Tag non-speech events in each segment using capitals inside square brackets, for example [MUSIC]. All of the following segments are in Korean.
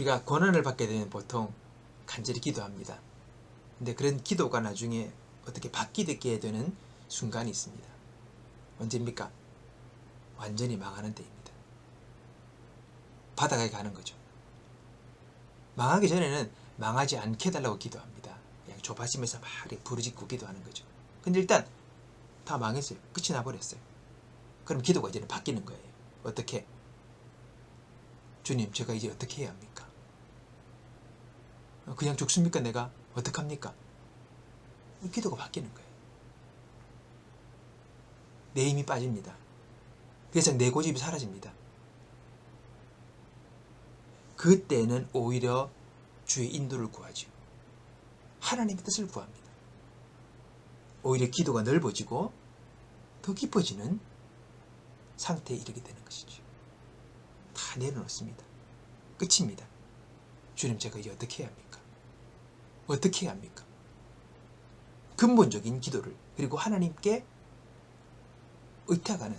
우리가 고난을 받게 되면 보통 간절히 기도합니다. 근데 그런 기도가 나중에 어떻게 바뀌게 되는 순간이 있습니다. 언제입니까? 완전히 망하는 때입니다. 바닥에 가는 거죠. 망하기 전에는 망하지 않게 해달라고 기도합니다. 그냥 좁아지면서 막 부르짖고 기도하는 거죠. 근데 일단 다 망했어요. 끝이 나버렸어요. 그럼 기도가 이제는 바뀌는 거예요. 어떻게? 주님, 제가 이제 어떻게 해야 합니까? 어, 그냥 죽습니까, 내가? 어떡합니까? 기도가 바뀌는 거예요. 내 힘이 빠집니다. 그래서 내 고집이 사라집니다. 그때는 오히려 주의 인도를 구하죠. 하나님의 뜻을 구합니다. 오히려 기도가 넓어지고 더 깊어지는 상태에 이르게 되는 것이죠. 다 내려놓습니다. 끝입니다. 주님 제가 이제 어떻게 해야 합니까? 어떻게 해야 합니까? 근본적인 기도를 그리고 하나님께 의탁하는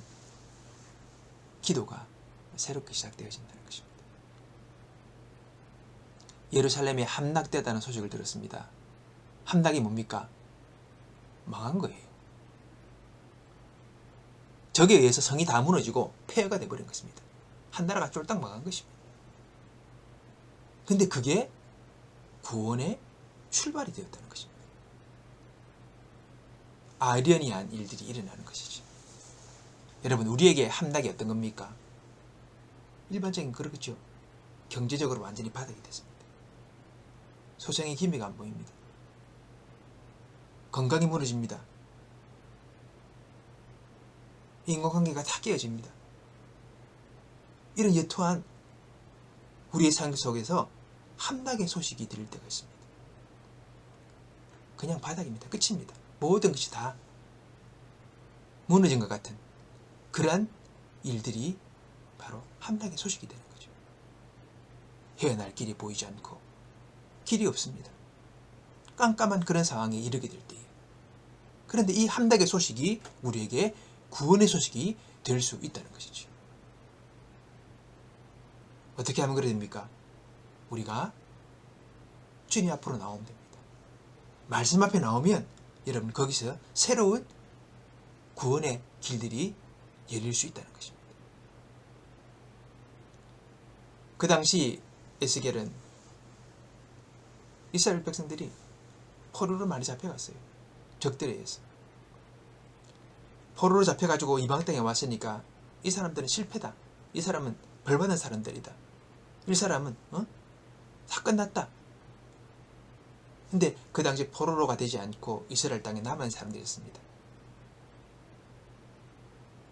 기도가 새롭게 시작되어진다는 것입니다. 예루살렘이 함락되다는 소식을 들었습니다. 함락이 뭡니까? 망한 거예요. 적에 의해서 성이 다 무너지고 폐허가 돼버린 것입니다. 한 나라가 쫄딱 망한 것입니다. 근데 그게 구원의 출발이 되었다는 것입니다. 아이러니한 일들이 일어나는 것이지. 여러분, 우리에게 함락이 어떤 겁니까? 일반적인 그렇겠죠. 경제적으로 완전히 바닥이 됐습니다. 소생의 기미가 안 보입니다. 건강이 무너집니다. 인간관계가 다 깨어집니다. 이런 여토한 우리의 삶 속에서 함락의 소식이 들릴 때가 있습니다. 그냥 바닥입니다. 끝입니다. 모든 것이 다 무너진 것 같은 그러한 일들이 바로 함락의 소식이 되는 거죠. 헤어날 길이 보이지 않고 길이 없습니다. 깜깜한 그런 상황에 이르게 될 때에 그런데 이 함락의 소식이 우리에게 구원의 소식이 될 수 있다는 것이죠. 어떻게 하면 그래 됩니까? 우리가 주님 앞으로 나오면 됩니다. 말씀 앞에 나오면 여러분 거기서 새로운 구원의 길들이 열릴 수 있다는 것입니다. 그 당시 에스겔은 이스라엘 백성들이 포로로 많이 잡혀갔어요. 적들에 의해서. 포로로 잡혀가지고 이방 땅에 왔으니까 이 사람들은 실패다. 이 사람은 벌받은 사람들이다. 이 사람은 어? 다 끝났다. 근데 그 당시 포로로가 되지 않고 이스라엘 땅에 남은 사람들이었습니다.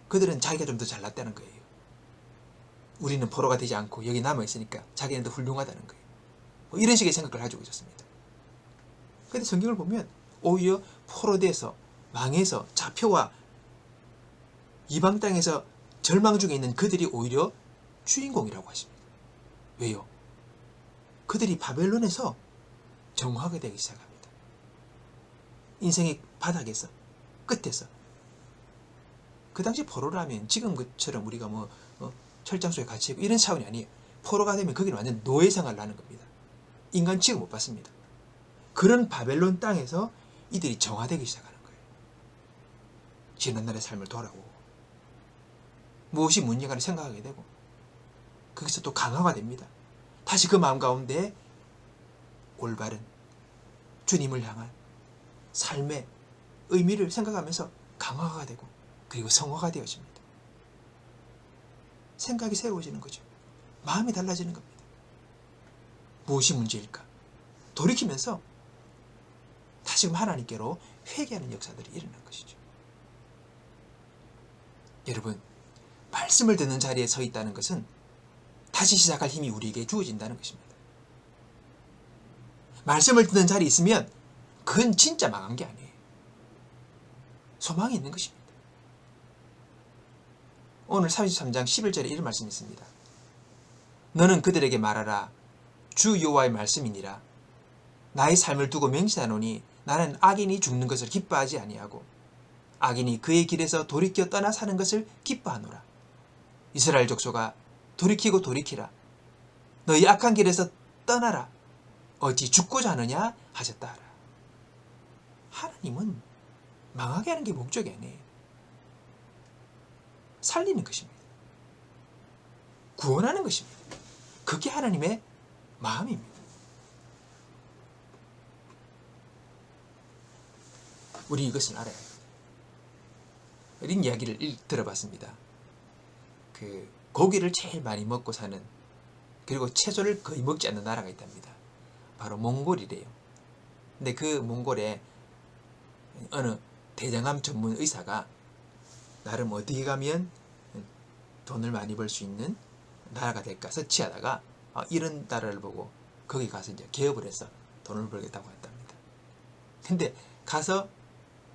그들은 자기가 좀 더 잘났다는 거예요. 우리는 포로가 되지 않고 여기 남아 있으니까 자기는 더 훌륭하다는 거예요. 뭐 이런 식의 생각을 가지고 있었습니다. 근데 성경을 보면 오히려 포로돼서 망해서 잡혀와 이방 땅에서 절망 중에 있는 그들이 오히려 주인공이라고 하십니다. 왜요? 그들이 바벨론에서 정화하게 되기 시작합니다. 인생의 바닥에서 끝에서 그 당시 포로라면 지금 것처럼 우리가 뭐 어, 철장 속에 갇혀 있고 이런 차원이 아니에요. 포로가 되면 거기는 완전 노예 생활을 하는 겁니다. 인간 취급 못 받습니다. 그런 바벨론 땅에서 이들이 정화되기 시작하는 거예요. 지난날의 삶을 돌아보고 무엇이 문제가를 생각하게 되고 거기서 또 강화가 됩니다. 다시 그 마음 가운데 올바른 주님을 향한 삶의 의미를 생각하면서 강화가 되고 그리고 성화가 되어집니다. 생각이 새로워지는 거죠. 마음이 달라지는 겁니다. 무엇이 문제일까? 돌이키면서 다시금 하나님께로 회개하는 역사들이 일어난 것이죠. 여러분, 말씀을 듣는 자리에 서 있다는 것은 다시 시작할 힘이 우리에게 주어진다는 것입니다. 말씀을 듣는 자리에 있으면 그건 진짜 망한 게 아니에요. 소망이 있는 것입니다. 오늘 33장 11절에 이런 말씀이 있습니다. 너는 그들에게 말하라. 주 여호와의 말씀이니라. 나의 삶을 두고 맹세하노니 나는 악인이 죽는 것을 기뻐하지 아니하고 악인이 그의 길에서 돌이켜 떠나 사는 것을 기뻐하노라. 이스라엘 족속아 돌이키고 돌이키라. 너희 악한 길에서 떠나라. 어찌 죽고자 하느냐 하셨다 하라. 하나님은 망하게 하는 게 목적이 아니에요. 살리는 것입니다. 구원하는 것입니다. 그게 하나님의 마음입니다. 우리 이것을 알아야 해요. 이런 이야기를 일- 들어봤습니다. 그 고기를 제일 많이 먹고 사는 그리고 채소를 거의 먹지 않는 나라가 있답니다. 바로 몽골이래요. 근데 그 몽골에 어느 대장암 전문 의사가 나름 어디에 가면 돈을 많이 벌 수 있는 나라가 될까 서치하다가 아, 이런 나라를 보고 거기 가서 이제 개업을 해서 돈을 벌겠다고 했답니다. 근데 가서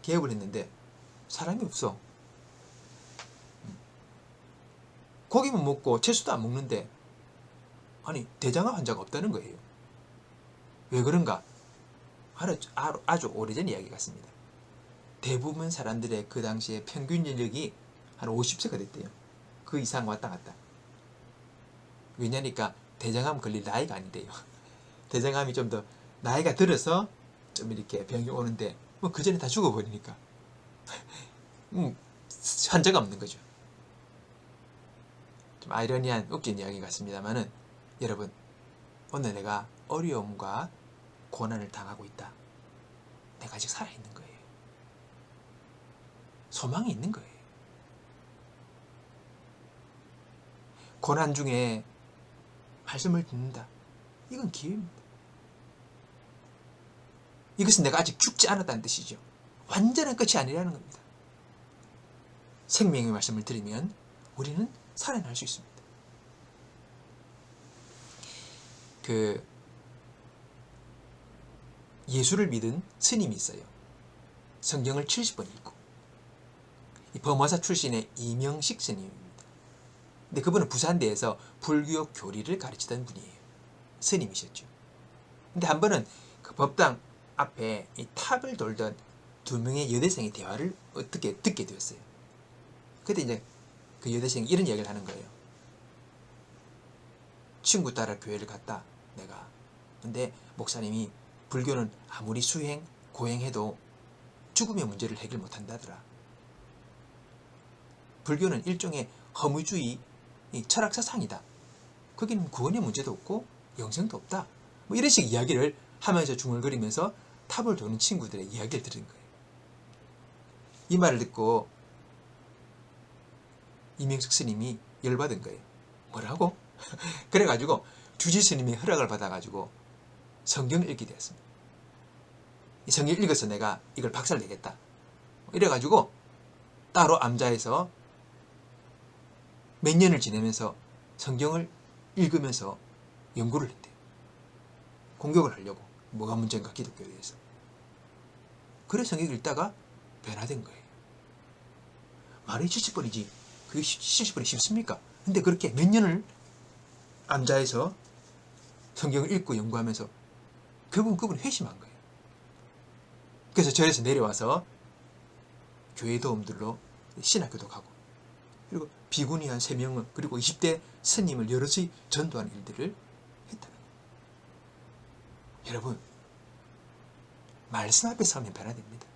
개업을 했는데 사람이 없어. 음. 고기만 먹고 채소도 안 먹는데 아니 대장암 환자가 없다는 거예요. 왜 그런가? 아주, 오래전 이야기 같습니다. 대부분 사람들의 그 당시에 평균 연령이 한 50세가 됐대요. 그 이상 왔다 갔다. 왜냐니까 대장암 걸릴 나이가 아니래요. [LAUGHS] 대장암이 좀 더 나이가 들어서 좀 이렇게 병이 오는데 뭐 그 전에 다 죽어버리니까 [LAUGHS] 음, 환자가 없는 거죠. 좀 아이러니한 웃긴 이야기 같습니다만은 여러분 오늘 내가 어려움과 고난을 당하고 있다. 내가 아직 살아있는 거예요. 소망이 있는 거예요. 고난 중에 말씀을 듣는다. 이건 기회입니다. 이것은 내가 아직 죽지 않았다는 뜻이죠. 완전한 끝이 아니라는 겁니다. 생명의 말씀을 들으면 우리는 살아날 수 있습니다. 그 예수를 믿은 스님이 있어요. 성경을 70번 읽고 이 범어사 출신의 이명식 스님입니다. 근데 그분은 부산대에서 불교 교리를 가르치던 분이에요. 스님이셨죠. 근데 한 번은 그 법당 앞에 이 탑을 돌던 두 명의 여대생의 대화를 어떻게 듣게 되었어요. 그때 이제 그 여대생이 이런 이야기를 하는 거예요. 친구 따라 교회를 갔다, 내가. 근데 목사님이 불교는 아무리 수행, 고행해도 죽음의 문제를 해결 못한다더라. 불교는 일종의 허무주의 이 철학 사상이다. 거기는 구원의 문제도 없고 영생도 없다. 뭐 이런 식 이야기를 하면서 중얼거리면서 탑을 도는 친구들의 이야기를 들은 거예요. 이 말을 듣고 이명숙 스님이 열받은 거예요. 뭐라고? [LAUGHS] 그래가지고 주지 스님의 허락을 받아가지고 성경을 읽게 되었습니다. 이 성경 읽어서 내가 이걸 박살 내겠다. 이래가지고 따로 암자에서 몇 년을 지내면서 성경을 읽으면서 연구를 했대요. 공격을 하려고. 뭐가 문제인가 기독교에 대해서. 그래 성경을 읽다가 변화된 거예요. 말이 70번이지. 그게 70번이 쉽습니까? 근데 그렇게 몇 년을 암자에서 성경을 읽고 연구하면서 결국은 그분이 회심한 거예요. 그래서 절에서 내려와서 교회 도움들로 신학교도 가고 그리고 비구니 한 3명을 그리고 20대 스님을 여럿이 전도하는 일들을 했다는 거예요. 여러분 말씀 앞에 서면 변화됩니다.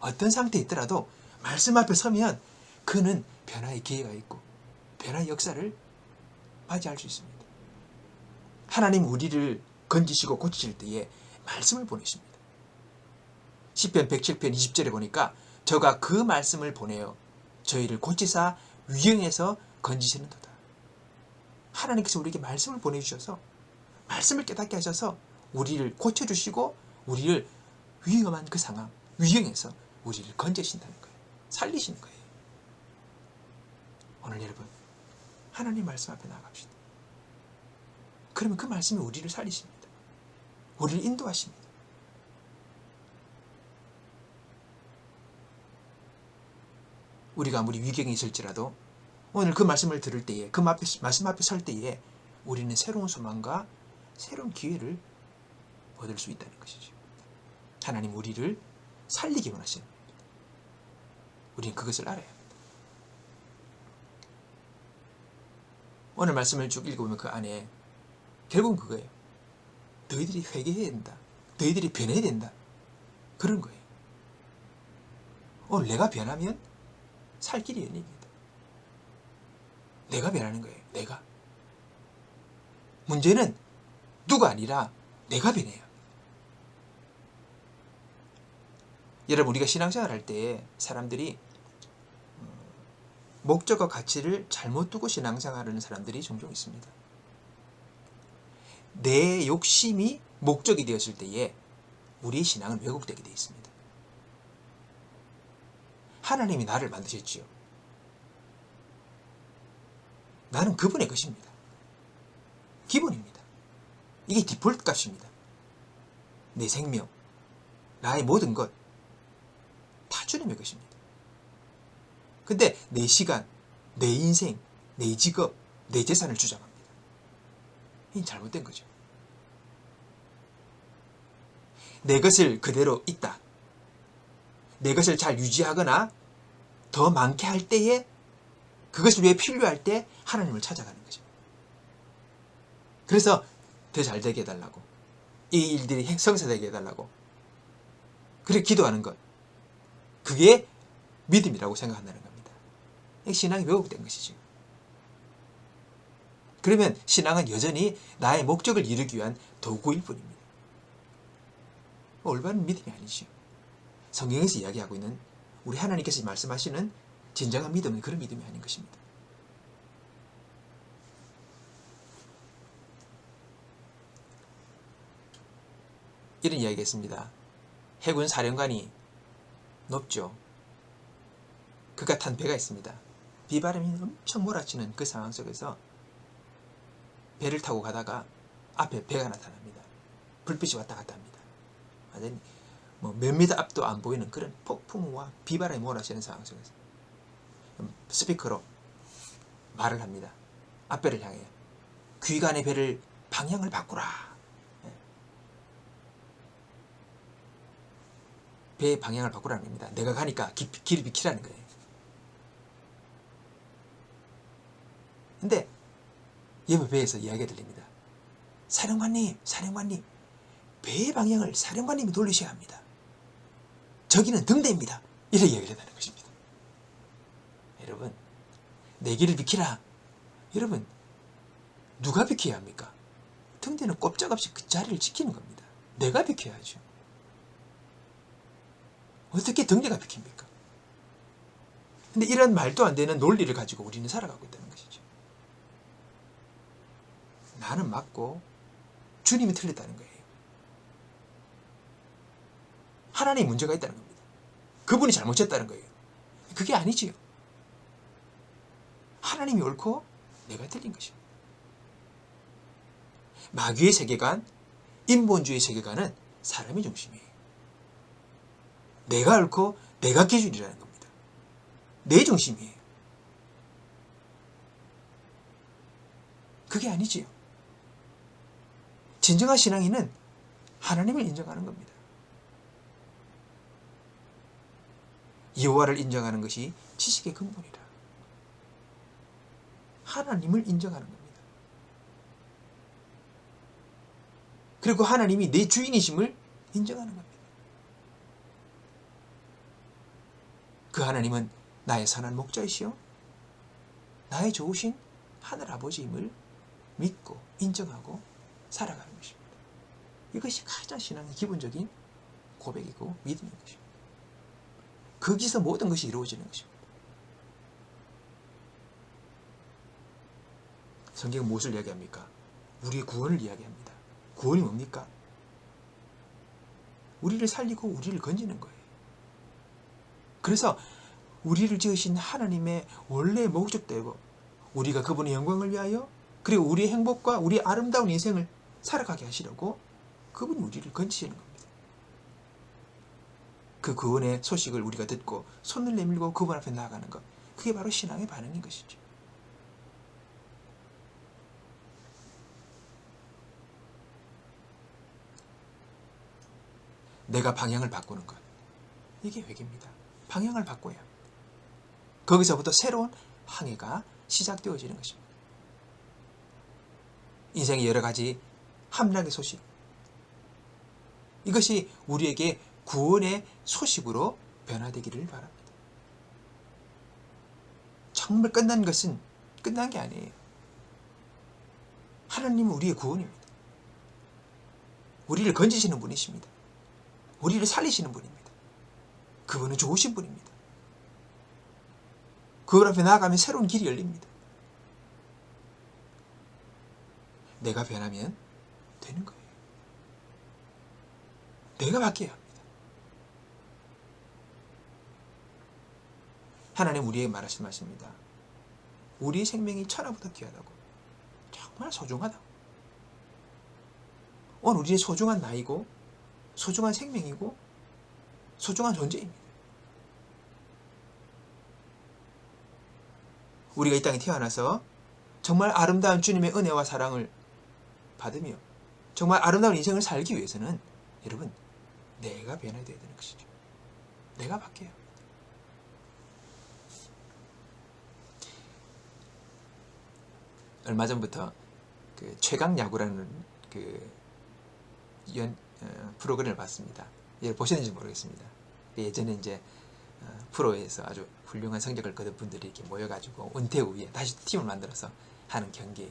어떤 상태에 있더라도 말씀 앞에 서면 그는 변화의 기회가 있고 변화의 역사를 맞이할 수 있습니다. 하나님 우리를 건지시고 고치실 때에 말씀을 보내십니다. 10편 107편 20절에 보니까 저가 그 말씀을 보내어 저희를 고치사 위경에서 건지시는도다. 하나님께서 우리에게 말씀을 보내주셔서 말씀을 깨닫게 하셔서 우리를 고쳐주시고 우리를 위험한 그 상황, 위경에서 우리를 건져신다는 거예요. 살리시는 거예요. 오늘 여러분 하나님 말씀 앞에 나갑시다. 그러면 그 말씀이 우리를 살리십니다. 우리를 인도하십니다. 우리가 아무리 위경이 있을지라도 오늘 그 말씀을 들을 때에 그 앞에, 말씀 앞에 설 때에 우리는 새로운 소망과 새로운 기회를 얻을 수 있다는 것이죠. 하나님 우리를 살리기 원하시는. 우리는 그것을 알아야 합니다. 오늘 말씀을 쭉 읽어보면 그 안에 결국은 그거예요. 너희들이 회개해야 된다. 너희들이 변해야 된다. 그런 거예요. 오늘 내가 변하면 살 길이 열립니다. 내가 변하는 거예요. 내가. 문제는 누가 아니라 내가 변해야. 여러분 우리가 신앙생활 할 때 사람들이 어, 목적과 가치를 잘못 두고 신앙생활하는 사람들이 종종 있습니다. 내 욕심이 목적이 되었을 때에 우리 신앙은 왜곡되게 되어 있습니다. 하나님이 나를 만드셨지요. 나는 그분의 것입니다. 기본입니다. 이게 디폴트 값입니다. 내 생명, 나의 모든 것, 다 주님의 것입니다. 근데 내 시간, 내 인생, 내 직업, 내 재산을 주장합니다. 이건 잘못된 거죠. 내 것을 그대로 있다. 내 것을 잘 유지하거나 더 많게 할 때에 그것을 위해 필요할 때 하나님을 찾아가는 거죠. 그래서 더 잘 되게 해달라고 이 일들이 성사되게 해달라고 그렇게 기도하는 것 그게 믿음이라고 생각한다는 겁니다. 이 신앙이 왜곡된 것이죠. 그러면 신앙은 여전히 나의 목적을 이루기 위한 도구일 뿐입니다. 올바른 믿음이 아니죠. 성경에서 이야기하고 있는 우리 하나님께서 말씀하시는 진정한 믿음은 그런 믿음이 아닌 것입니다. 이런 이야기가 있습니다. 해군 사령관이 높죠. 그가 탄 배가 있습니다. 비바람이 엄청 몰아치는 그 상황 속에서 배를 타고 가다가 앞에 배가 나타납니다. 불빛이 왔다 갔다 합니다. 완전히 뭐몇 미터 앞도 안 보이는 그런 폭풍과 비바람이 몰아치는 상황 속에서 스피커로 말을 합니다. 앞배를 향해 귀간의 배를 방향을 바꾸라. 예. 배의 방향을 바꾸라는 겁니다. 내가 가니까 기, 길을 비키라는 거예요. 근데 옆에 배에서 이야기가 들립니다. 사령관님, 사령관님, 배의 방향을 사령관님이 돌리셔야 합니다. 저기는 등대입니다. 이렇게 이야기를 한다는 것입니다. 여러분, 내 길을 비키라. 여러분, 누가 비켜야 합니까? 등대는 꼼짝없이 그 자리를 지키는 겁니다. 내가 비켜야죠. 어떻게 등대가 비킵니까? 근데 이런 말도 안 되는 논리를 가지고 우리는 살아가고 있다는 것이죠. 나는 맞고 주님이 틀렸다는 거예요. 하나님 문제가 있다는 겁니다. 그분이 잘못했다는 거예요. 그게 아니지요. 하나님이 옳고 내가 틀린 것입니다. 마귀의 세계관, 인본주의 세계관은 사람이 중심이에요. 내가 옳고 내가 기준이라는 겁니다. 내 중심이에요. 그게 아니지요. 진정한 신앙인은 하나님을 인정하는 겁니다. 여호와를 인정하는 것이 지식의 근본이라. 하나님을 인정하는 겁니다. 그리고 하나님이 내 주인이심을 인정하는 겁니다. 그 하나님은 나의 선한 목자이시요 나의 좋으신 하늘 아버지임을 믿고 인정하고 살아가는 것입니다. 이것이 가장 신앙의 기본적인 고백이고 믿음인 것입니다. 거기서 모든 것이 이루어지는 것입니다. 성경은 무엇을 이야기합니까? 우리의 구원을 이야기합니다. 구원이 뭡니까? 우리를 살리고 우리를 건지는 거예요. 그래서 우리를 지으신 하나님의 원래 목적대로 우리가 그분의 영광을 위하여 그리고 우리의 행복과 우리의 아름다운 인생을 살아가게 하시려고 그분이 우리를 건지시는 겁니다. 그 구원의 소식을 우리가 듣고 손을 내밀고 그분 앞에 나아가는 것. 그게 바로 신앙의 반응인 것이죠. 내가 방향을 바꾸는 것. 이게 회개입니다. 방향을 바꿔야. 거기서부터 새로운 항해가 시작되어지는 것입니다. 인생의 여러 가지 함락의 소식, 이것이 우리에게 구원의 소식으로 변화되기를 바랍니다. 정말 끝난 것은 끝난 게 아니에요. 하나님은 우리의 구원입니다. 우리를 건지시는 분이십니다. 우리를 살리시는 분입니다. 그분은 좋으신 분입니다. 그분 앞에 나아가면 새로운 길이 열립니다. 내가 변하면 되는 거예요. 내가 바뀌어야 합니다. 하나님 우리에게 말하신 말씀입니다. 우리 생명이 천하보다 귀하다고. 정말 소중하다고. 오늘 우리의 소중한 나이고, 소중한 생명이고, 소중한 존재입니다. 우리가 이 땅에 태어나서 정말 아름다운 주님의 은혜와 사랑을 받으며 정말 아름다운 인생을 살기 위해서는 여러분 내가 변해야 되는 것이죠. 내가 바뀌어야 합니다. 얼마 전부터 그 최강 야구라는 그 연, 어, 프로그램을 봤습니다. 예, 보셨는지 모르겠습니다. 예전에 이제 어, 프로에서 아주 훌륭한 성적을 거둔 분들이 이렇게 모여가지고 은퇴 후에 다시 팀을 만들어서 하는 경기. 예.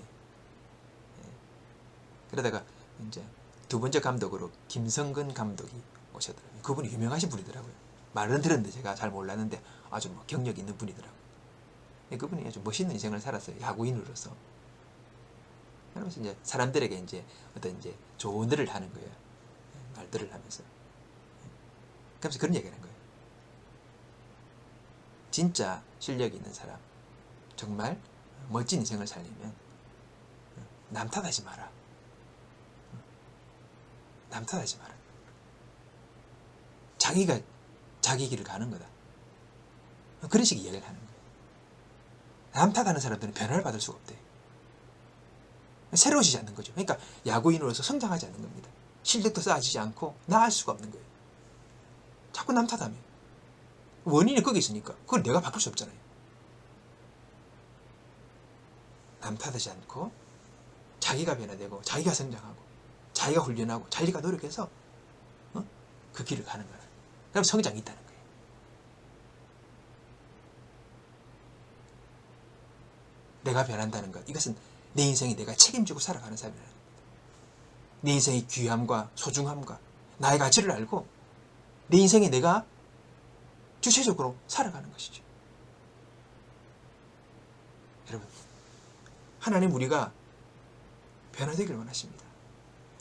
그러다가 이제 두 번째 감독으로 김성근 감독이 오셨더라고요. 그분이 유명하신 분이더라고요. 말은 들었는데 제가 잘 몰랐는데 아주 뭐 경력 있는 분이더라고요. 예, 그분이 아주 멋있는 인생을 살았어요. 야구인으로서. 그러면서 이제 사람들에게 이제 어떤 이제 조언들을 하는 거예요. 예, 말들을 하면서. 예. 그러면서 그런 얘기를 하는 거예요. 진짜 실력이 있는 사람, 정말 멋진 인생을 살려면 남 탓하지 마라. 남 탓하지 마라. 자기가 자기 길을 가는 거다. 그런 식의 이야기를 하는 거예요. 남 탓하는 사람들은 변화를 받을 수가 없대. 새로워지지 않는 거죠. 그러니까 야구인으로서 성장하지 않는 겁니다. 실력도 쌓아지지 않고 나을 수가 없는 거예요. 자꾸 남 탓하면. 원인이 거기 있으니까 그걸 내가 바꿀 수 없잖아요. 남 탓하지 않고 자기가 변화되고 자기가 성장하고 자기가 훈련하고 자기가 노력해서 어? 그 길을 가는 거야. 그럼 성장이 있다는 거예요. 내가 변한다는 것 이것은 내 인생이 내가 책임지고 살아가는 삶이라는. 내 인생의 귀함과 소중함과 나의 가치를 알고 내 인생에 내가 주체적으로 살아가는 것이죠. 여러분, 하나님 우리가 변화되길 원하십니다.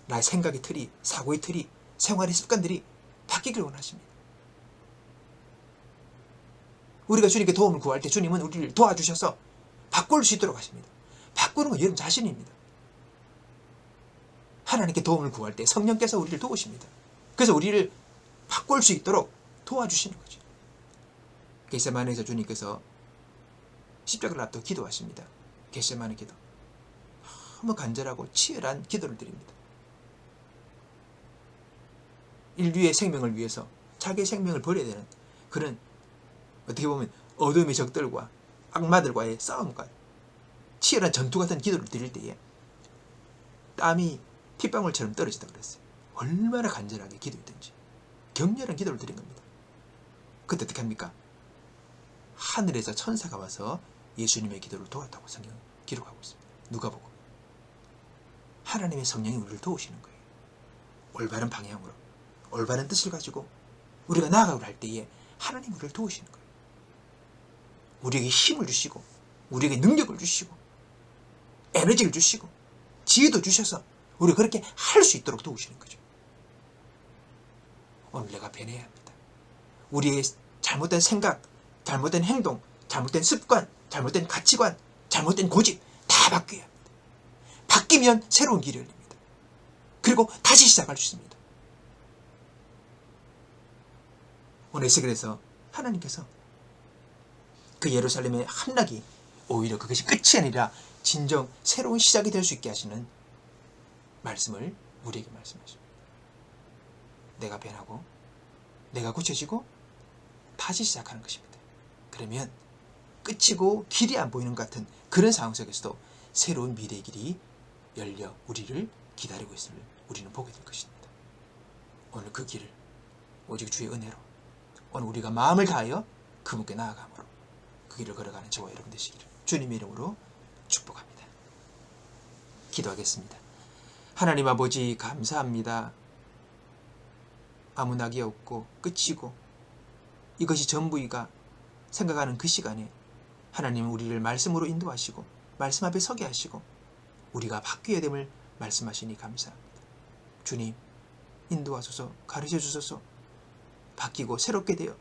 나의 생각의 틀이, 사고의 틀이, 생활의 습관들이 바뀌길 원하십니다. 우리가 주님께 도움을 구할 때 주님은 우리를 도와주셔서 바꿀 수 있도록 하십니다. 바꾸는 건 여러분 자신입니다. 하나님께 도움을 구할 때 성령께서 우리를 도우십니다. 그래서 우리를 바꿀 수 있도록 도와주시는 거죠. 겟세만에서 주님께서 십자가를 앞두고 기도하십니다. 겟세만의 기도. 너무 간절하고 치열한 기도를 드립니다. 인류의 생명을 위해서 자기의 생명을 버려야 되는 그런 어떻게 보면 어둠의 적들과 악마들과의 싸움과 치열한 전투 같은 기도를 드릴 때에 땀이 핏방울처럼 떨어지다 그랬어요. 얼마나 간절하게 기도했든지 격렬한 기도를 드린 겁니다. 그때 어떻게 합니까? 하늘에서 천사가 와서 예수님의 기도를 도왔다고 성경 기록하고 있습니다. 누가 보고 하나님의 성령이 우리를 도우시는 거예요. 올바른 방향으로 올바른 뜻을 가지고 우리가 나아가고 할 때에 하나님 우리를 도우시는 거예요. 우리에게 힘을 주시고 우리에게 능력을 주시고 에너지를 주시고 지혜도 주셔서 우리가 그렇게 할 수 있도록 도우시는 거죠. 오늘 내가 변해야 합니다. 우리의 잘못된 생각, 잘못된 행동, 잘못된 습관, 잘못된 가치관, 잘못된 고집 다 바뀌어야 합니다. 바뀌면 새로운 길이 열립니다. 그리고 다시 시작할 수 있습니다. 오늘 에스겔에서 하나님께서 그 예루살렘의 함락이 오히려 그것이 끝이 아니라 진정 새로운 시작이 될 수 있게 하시는 말씀을 우리에게 말씀하십니다. 내가 변하고 내가 고쳐지고 다시 시작하는 것입니다. 그러면 끝이고 길이 안 보이는 것 같은 그런 상황 속에서도 새로운 미래의 길이 열려 우리를 기다리고 있음을 우리는 보게 될 것입니다. 오늘 그 길을 오직 주의 은혜로 오늘 우리가 마음을 다하여 그분께 나아감으로 그 길을 걸어가는 저와 여러분 되시기를 주님의 이름으로 축복합니다. 기도하겠습니다. 하나님 아버지 감사합니다. 아무 낙이 없고 끝이고 이것이 전부이가 생각하는 그 시간에 하나님은 우리를 말씀으로 인도하시고 말씀 앞에 서게 하시고 우리가 바뀌어야 됨을 말씀하시니 감사합니다. 주님 인도하소서 가르쳐 주소서 바뀌고 새롭게 되어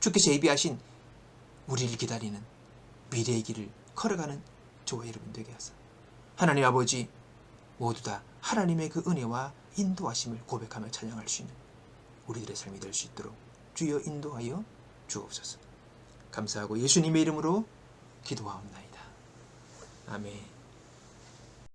주께서 예비하신 우리를 기다리는 미래의 길을 걸어가는 저와 여러분 되게 하사. 하나님 아버지 모두 다 하나님의 그 은혜와 인도하심을 고백하며 찬양할 수 있는 우리들의 삶이 될 수 있도록 주여 인도하여 주옵소서. 감사하고 예수님의 이름으로 기도하옵나이다. 아멘